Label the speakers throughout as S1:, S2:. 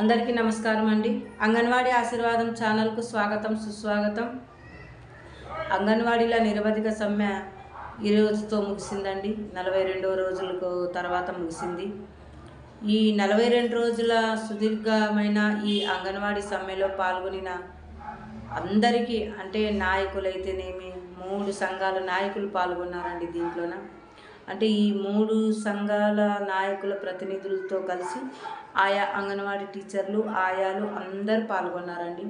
S1: అందరికీ నమస్కారం అండి. అంగన్వాడీ ఆశీర్వాదం ఛానల్కు స్వాగతం సుస్వాగతం. అంగన్వాడీల నిరవధిక సమ్మె ఈ రోజుతో ముగిసిందండి. నలభై రెండవ రోజులకు తర్వాత ముగిసింది. ఈ నలభై రెండు రోజుల సుదీర్ఘమైన ఈ అంగన్వాడీ సమ్మెలో పాల్గొనిన అందరికీ అంటే నాయకులైతేనేమి మూడు సంఘాల నాయకులు పాల్గొన్నారండి దీంట్లోన. అంటే ఈ మూడు సంఘాల నాయకుల ప్రతినిధులతో కలిసి ఆయా అంగన్వాడీ టీచర్లు ఆయాలు అందరు పాల్గొన్నారండి.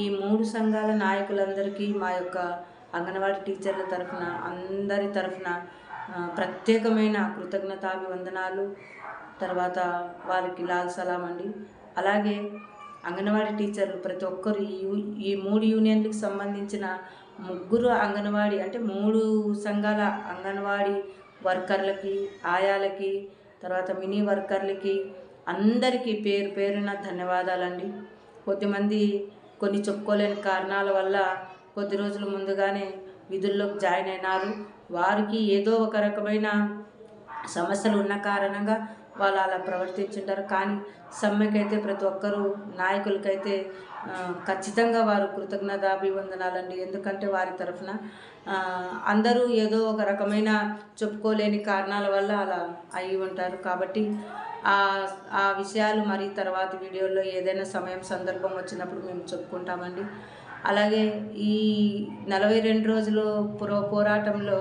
S1: ఈ మూడు సంఘాల నాయకులందరికీ మా యొక్క అంగన్వాడీ టీచర్ల తరఫున అందరి తరఫున ప్రత్యేకమైన కృతజ్ఞతాభివందనాలు. తర్వాత వారికి లాల్ సలాం అండి. అలాగే అంగన్వాడీ టీచర్లు ప్రతి ఒక్కరు ఈ ఈ మూడు యూనియన్లకు సంబంధించిన ముగ్గురు అంగన్వాడీ అంటే మూడు సంఘాల అంగన్వాడీ వర్కర్లకి ఆయాలకి తర్వాత మినీ వర్కర్లకి అందరికీ పేరు పేరున ధన్యవాదాలండి. కొద్దిమంది కొన్ని చెప్పుకోలేని కారణాల వల్ల కొద్ది రోజుల ముందుగానే విధుల్లోకి జాయిన్ అయినారు. వారికి ఏదో ఒక రకమైన సమస్యలు ఉన్న కారణంగా వాళ్ళు అలా ప్రవర్తించుంటారు. కానీ సమ్మెకైతే ప్రతి ఒక్కరూ నాయకులకైతే ఖచ్చితంగా వారు కృతజ్ఞతాభివందనాలండి. ఎందుకంటే వారి తరఫున అందరూ ఏదో ఒక రకమైన చెప్పుకోలేని కారణాల వల్ల అలా అయి ఉంటారు. కాబట్టి ఆ ఆ విషయాలు మరి తర్వాత వీడియోలో ఏదైనా సమయం సందర్భం వచ్చినప్పుడు మేము చెప్పుకుంటామండి. అలాగే ఈ నలభై రెండు రోజులు పురో పోరాటంలో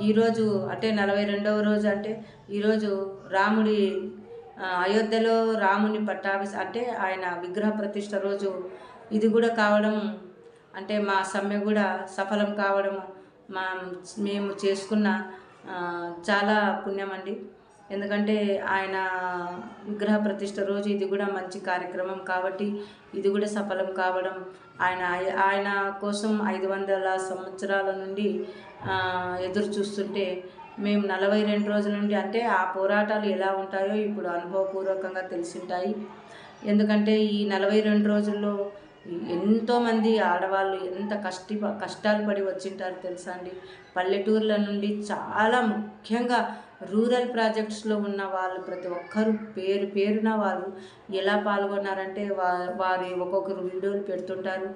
S1: ఈరోజు అంటే నలభై రెండవ రోజు అంటే ఈరోజు రాముడి అయోధ్యలో రాముని పట్టాభి అంటే ఆయన విగ్రహ ప్రతిష్ట రోజు ఇది కూడా కావడం అంటే మా సమ్మె కూడా సఫలం కావడం మా మేము చేసుకున్న చాలా పుణ్యం అండి ఎందుకంటే ఆయన విగ్రహ ప్రతిష్ట రోజు ఇది కూడా మంచి కార్యక్రమం కాబట్టి ఇది కూడా సఫలం కావడం ఆయన ఆయన కోసం ఐదు వందల సంవత్సరాల నుండి ఎదురు చూస్తుంటే మేము నలభై రెండు రోజుల నుండి అంటే ఆ పోరాటాలు ఎలా ఉంటాయో ఇప్పుడు అనుభవపూర్వకంగా తెలిసింటాయి. ఎందుకంటే ఈ నలభై రెండు రోజుల్లో ఎంతోమంది ఆడవాళ్ళు ఎంత కష్టి కష్టాలు పడి వచ్చింటారు తెలుసా అండి? పల్లెటూర్ల నుండి చాలా ముఖ్యంగా రూరల్ ప్రాజెక్ట్స్లో ఉన్న వాళ్ళు ప్రతి ఒక్కరు పేరు పేరున వాళ్ళు ఎలా పాల్గొన్నారంటే వా వారి ఒక్కొక్కరు వీడియోలు పెడుతుంటారు.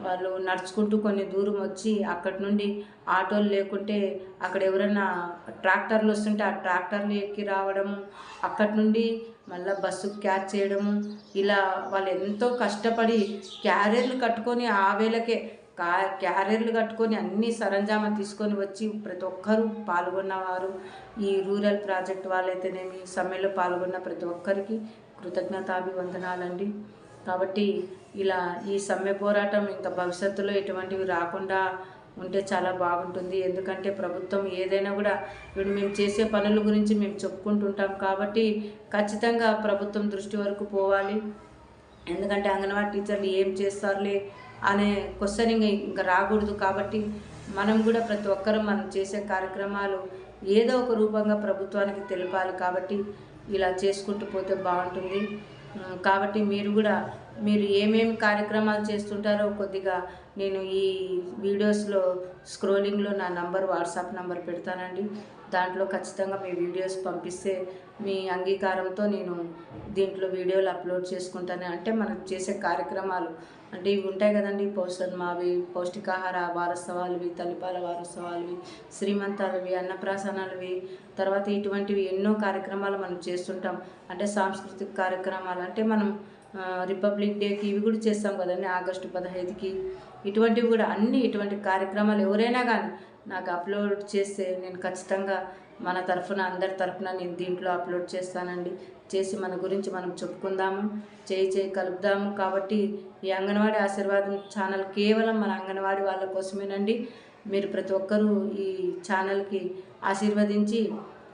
S1: వాళ్ళు నడుచుకుంటూ కొన్ని దూరం వచ్చి అక్కడి నుండి ఆటోలు లేకుంటే అక్కడ ఎవరైనా ట్రాక్టర్లు వస్తుంటే ఆ ట్రాక్టర్లు ఎక్కి రావడము అక్కడి నుండి మళ్ళీ బస్సు క్యాచ్ చేయడము ఇలా వాళ్ళు ఎంతో కష్టపడి క్యారియర్లు కట్టుకొని ఆ వేళకే కా క్యారియర్లు కట్టుకొని అన్ని సరంజామా తీసుకొని వచ్చి ప్రతి ఒక్కరూ పాల్గొన్నవారు. ఈ రూరల్ ప్రాజెక్ట్ వాళ్ళైతేనేమి సమ్మెలో పాల్గొన్న ప్రతి ఒక్కరికి కృతజ్ఞతాభివందనాలండి. కాబట్టి ఇలా ఈ సమ్మె పోరాటం ఇంకా భవిష్యత్తులో ఎటువంటివి రాకుండా ఉంటే చాలా బాగుంటుంది. ఎందుకంటే ప్రభుత్వం ఏదైనా కూడా ఇప్పుడు మేము చేసే పనుల గురించి మేము చెప్పుకుంటుంటాం కాబట్టి ఖచ్చితంగా ప్రభుత్వం దృష్టి వరకు పోవాలి. ఎందుకంటే అంగన్వాడీ టీచర్లు ఏం చేస్తారులే? అనే క్వశ్చన్ ఇంకా రాకూడదు కాబట్టి మనం కూడా ప్రతి ఒక్కరూ మనం చేసే కార్యక్రమాలు ఏదో ఒక రూపంగా ప్రభుత్వానికి తెలపాలి కాబట్టి ఇలా చేసుకుంటూ పోతే బాగుంటుంది. కాబట్టి మీరు కూడా మీరు ఏమేమి కార్యక్రమాలు చేస్తుంటారో కొద్దిగా నేను ఈ వీడియోస్లో స్క్రోలింగ్లో నా నంబర్ వాట్సాప్ నంబర్ పెడతానండి. దాంట్లో ఖచ్చితంగా మీ వీడియోస్ పంపిస్తే మీ అంగీకారంతో నేను దీంట్లో వీడియోలు అప్లోడ్ చేసుకుంటాను. అంటే మనం చేసే కార్యక్రమాలు అంటే ఇవి ఉంటాయి కదండి పౌషన్మావి పౌష్టికాహార వారోత్సవాలవి తల్లిపాల వారోత్సవాలవి శ్రీమంతాలవి అన్నప్రాసనాలవి తర్వాత ఇటువంటివి ఎన్నో కార్యక్రమాలు మనం చేస్తుంటాం. అంటే సాంస్కృతిక కార్యక్రమాలు అంటే మనం రిపబ్లిక్ డేకి ఇవి కూడా చేస్తాం కదండి ఆగస్టు పదహైదుకి. ఇటువంటివి కూడా అన్ని ఇటువంటి కార్యక్రమాలు ఎవరైనా కానీ నాకు అప్లోడ్ చేస్తే నేను ఖచ్చితంగా మన తరఫున అందరి తరఫున నేను దీంట్లో అప్లోడ్ చేస్తానండి. చేసి మన గురించి మనం చెప్పుకుందాము చేయి చేయి కలుపుదాము. కాబట్టి ఈ అంగన్వాడీ ఆశీర్వాదం ఛానల్ కేవలం మన అంగన్వాడీ వాళ్ళ కోసమేనండి. మీరు ప్రతి ఒక్కరూ ఈ ఛానల్కి ఆశీర్వదించి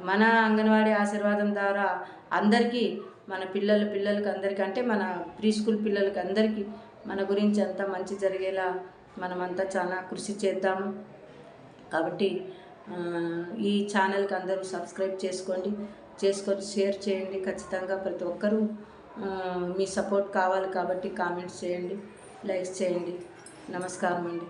S1: మన అంగన్వాడీ ఆశీర్వాదం ద్వారా అందరికీ మన పిల్లల పిల్లలకి అందరికీ అంటే మన ప్రీ స్కూల్ పిల్లలకి అందరికీ మన గురించి అంతా మంచి జరిగేలా మనమంతా చాలా కృషి చేద్దాము. కాబట్టి ఈ ఛానల్కి అందరూ సబ్స్క్రైబ్ చేసుకోండి. చేసుకొని షేర్ చేయండి ఖచ్చితంగా ప్రతి ఒక్కరూ. మీ సపోర్ట్ కావాలి కాబట్టి కామెంట్స్ చేయండి లైక్స్ చేయండి. నమస్కారం అండి